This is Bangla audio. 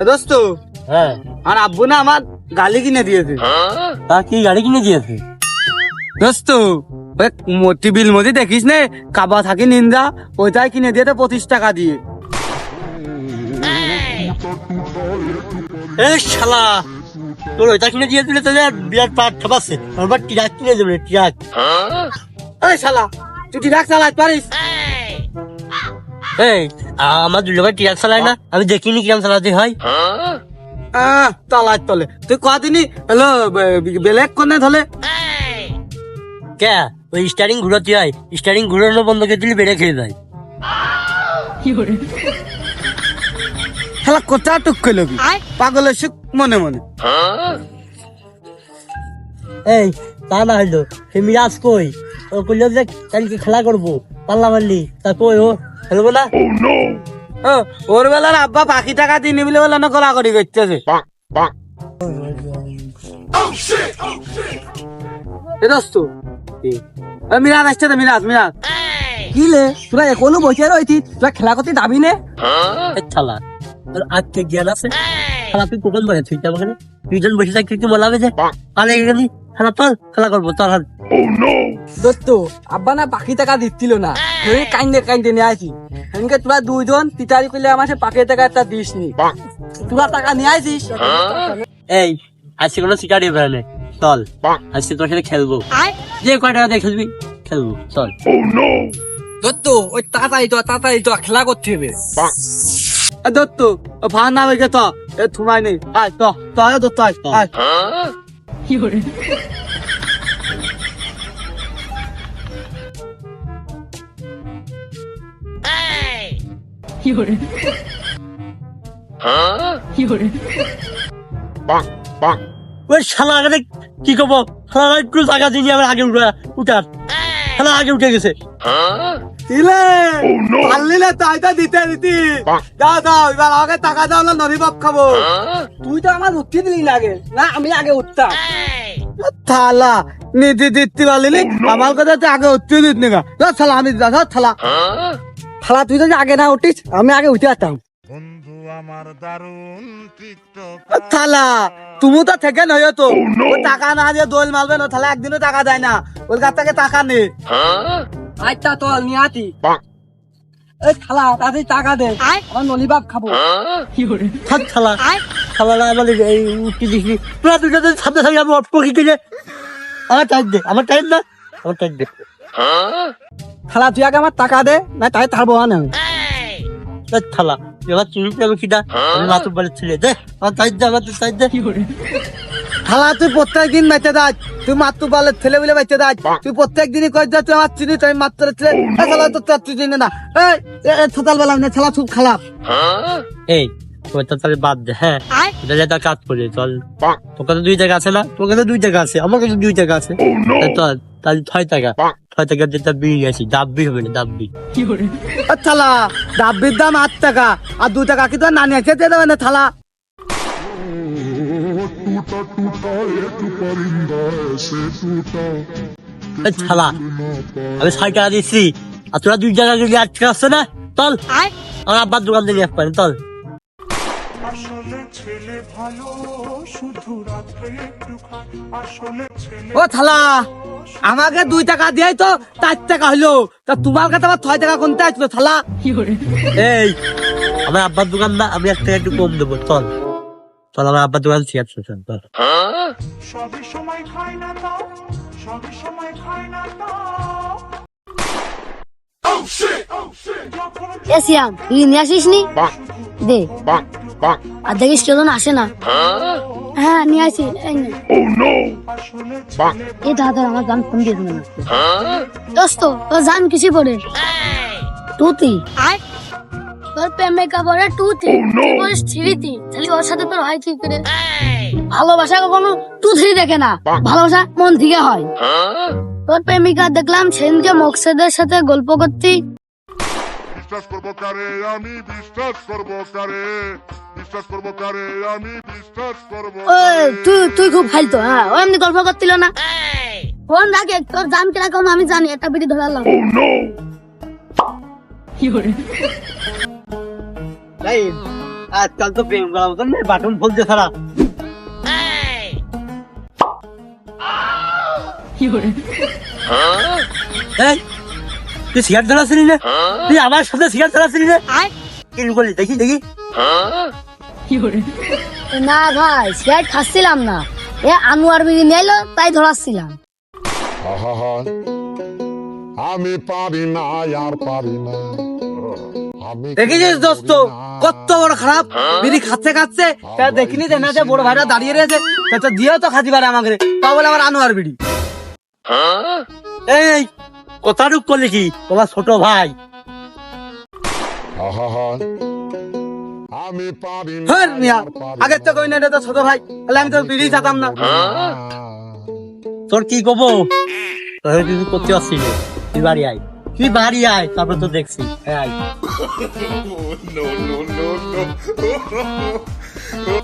এ দোস্ত হ্যাঁ। আর আব্বু না আমার গালি কিনে দিয়েছে। তা কি গাড়ি কিনে দিয়েছে? দোস্ত টিভির মধ্যে দেখিস নে কাবা থাকি নিন্দা ওইটাই কিনে দিয়েছে পঁচিশ টাকা দিয়ে। এই শালা তোর ওইটা কিনে দিয়ে দিলে তো বিরাট পাট ঠাপাচ্ছে। আমার ট্রাক কিনে দেবে ট্রাক এই শালা তুই ট্রাক চালাতে পারিস? এই আমার দুটো ভাই ট্রাক চালায় না? আমি দেখিনি কিরম চালাতে হয়। আহ চালাত তলে। তুই কদিনই হলো বেলেগ কোনে ধলে? কে? ওই স্টারিং ঘুরাতে হয় স্টারিং ঘুরানো বন্ধ করে দিলে বেড়ে খেয়ে যায়। শালা কোথা টুক করলবি পাগলের সুখ মনে মনে। এই তা না হইল। সে মিরাজ কই? ও কইল যে কালকে খেলা করব। পাল্লা মারলি। তা কই ও? না ও, ওর বেলার আব্বা পাখি টাকা দিনি বলে বলে না গলাগড়ি করতেছে। এ দোস্ত মিরাজ আসছে তো মিরাজ মিরাজ। কি লে তোরা এখনও বসে রয়েছি তোরা খেলা করতে যাবি নে? এই শালা তোর আজকে জ্ঞান আছে? শালা তুই কখন বসে তুই বসে থাকতে তুই বলাবে যে পালে গেলি? খেলা চল খেলা করব চল হাত দোস্ত আব্বা না পাখি টাকা দিচ্ছিল না। কাইন্দে কাইন্দে নিয়ে আসি তোরা দুইজন তিতারি করলে আমার পাখি টাকা একটা দিস নি। তোরা টাকা নিয়ে আসিস এই আজকে কোনো শিকারি চল আজকে তোর সাথে খেলব। যে কয় টাকা দিয়ে খেলবি খেলব। চল। দোস্ত ওই তাড়াতাড়ি তো তাড়াতাড়ি তো খেলা করতে হবে। দত্ত ভান না হয়ে তো এ থুমাই নেই। আয় তো তো আয় দত্ত আয় আয়। ওই শালা আগে কি কব শালা একটু টাকা দিনি আমার আগে উঠা উঠার শালা আগে উঠে গেছে। দিলে পারলি না তাই তো দিতে দিতি। দাও দাও এবার আমাকে টাকা দাও না খাব। তুই তো আমার উঠতে দিলি না আগে। না আমি আগে উঠতাম। থালা নিতে দিতে পারলি আমার কথা তো আগে উঠতে দিত না থালা আমি ধর থালা খেলা তুই যদি আগে না উঠিস আমি আগে উঠে আসতাম। বন্ধু আমার দারুণ থালা তুমি তো থেকে নয় তো। টাকা না দিয়ে দোল মারবে না থালা একদিনও টাকা দেয় না। ওর কাছ থেকে টাকা নেই আচ্ছা তো নিয়ে আতি এই খালা তাড়াতাড়ি টাকা দে। আমার নলিবাব খাব। থাক শালা। শালা না আমার এই উঠতে দিসনি তোরা দুটো তো সামনে সামনে আমি অল্প কি আমার টাইম দে আমার টাইম না আমার টাইম দে। খালা তুই আগে আমার টাকা দে না তাই তারবো না থালা এবার চুরি বাড়ির ছেলে দে আমার টাইম দে আমার টাইম দে। থালা তুই প্রত্যেক দিন বেঁচে দাস তুই মাত্র বলে ছেলে বলে বেঁচে দাস তুই প্রত্যেক দিনই কই তুই আমার চিনি তুই মাত্র ছেলে। তো তোর তুই চিনি না এই সকাল বেলা না ছালা খুব খারাপ। এই ওইটা তাহলে বাদ দে হ্যাঁ। যেটা কাজ করে চল। তোর কাছে দুই টাকা আছে না? তোর কাছে দুই টাকা আছে আমার কাছে দুই টাকা আছে। তাই চল তাহলে ছয় টাকা। ছয় টাকা যেটা বিয়ে গেছি। ডাব্বি হবে না ডাব্বি থালা ডাব্বির দাম আট টাকা আর দু টাকা কি তো নানি আছে? দিয়ে দেবে না থালা। থালা আমি ছয় টাকা দিচ্ছি আর তোরা দুই টাকা যদি আট টাকা আসছে না? চল। আমার আব্বার দোকান থেকে পারেন চল। আসলে ছেলে ভালো শুধু রাত্রে একটু খায় আসলে ছেলে ও থালা আমাকে দুই টাকা দিয়েই তো চার টাকা হলো তা তোমার কাছে আবার ছয় টাকা কোনটা আসলো থালা? এই আমার আব্বার দোকান না আমি এক টাকা একটু কম দেবো চল। চল আমার আব্বার দোকান ঠিক আছে চল সবই সময় খায় না তাও সবই সময় খায় না তাও এ সিয়াম তুই নিয়ে আসিস নি দে। আর দেখিস কেউ আসে না। হ্যাঁ? নিয়ে আসি এই নে। এই দাদা আমার গান ফোন দিয়ে দিল দোস্ত তোর জান কিসি পড়ে? টুতি। তোর প্রেমিকা পড়ে টুতি। তুই পড়িস থ্রিতি। তাহলে ওর সাথে তোর হয় কি করে? ভালোবাসা কখনো টু থ্রি দেখে না। ভালোবাসা মন থেকে হয়। তোর প্রেমিকা দেখলাম সেদিনকে মকসেদের সাথে গল্প করতি। বিশ্বাস করব কারে? আমি বিশ্বাস করব কারে? বিশ্বাস করব কারে? আমি বিশ্বাস করব তুই তুই খুব ফাইলতো হ্যাঁ এমনি গল্প করছিল না। ফোন রাখে তোর দাম কীরকম আমি জানি একটা বিড়ি ধরালাম। এই আজকাল তো প্রেম করার মতন নেই, বাটন এই! তুই সিগারেট ধরাছিলি না তুই আমার সাথে সিগারেট ধরাছিলি না কি করলি দেখি দেখি। না ভাই সিগারেট খাচ্ছিলাম না। এ আনোয়ার বিড়ি নিয়ে তাই ধরাচ্ছিলাম। আমি পারি না আর পারি না। আমি দেখেছিস দোস্ত কত বড় খারাপ। বিড়ি খাচ্ছে খাচ্ছে। তা দেখিনি যে না যে বড় ভাইরা দাঁড়িয়ে রয়েছে। তা তো দিয়েও তো খাতি পারে আমাকে। তা বলে আমার আনোয়ার বিড়ি এই কথাটুক করলি কি? তোমার ছোট ভাই। আহা। আমি পারি না হ্যাঁ মিয়া। আগে তো কই না এটা তো ছোট ভাই। তাহলে আমি তো বিড়ি চাতাম না। না। তোর কি কব? তোর কিছু করতে আসছিল। তুই বাড়ি আয়। তুই বাড়ি আয় তারপর তো দেখছি। হ্যাঁ আয়.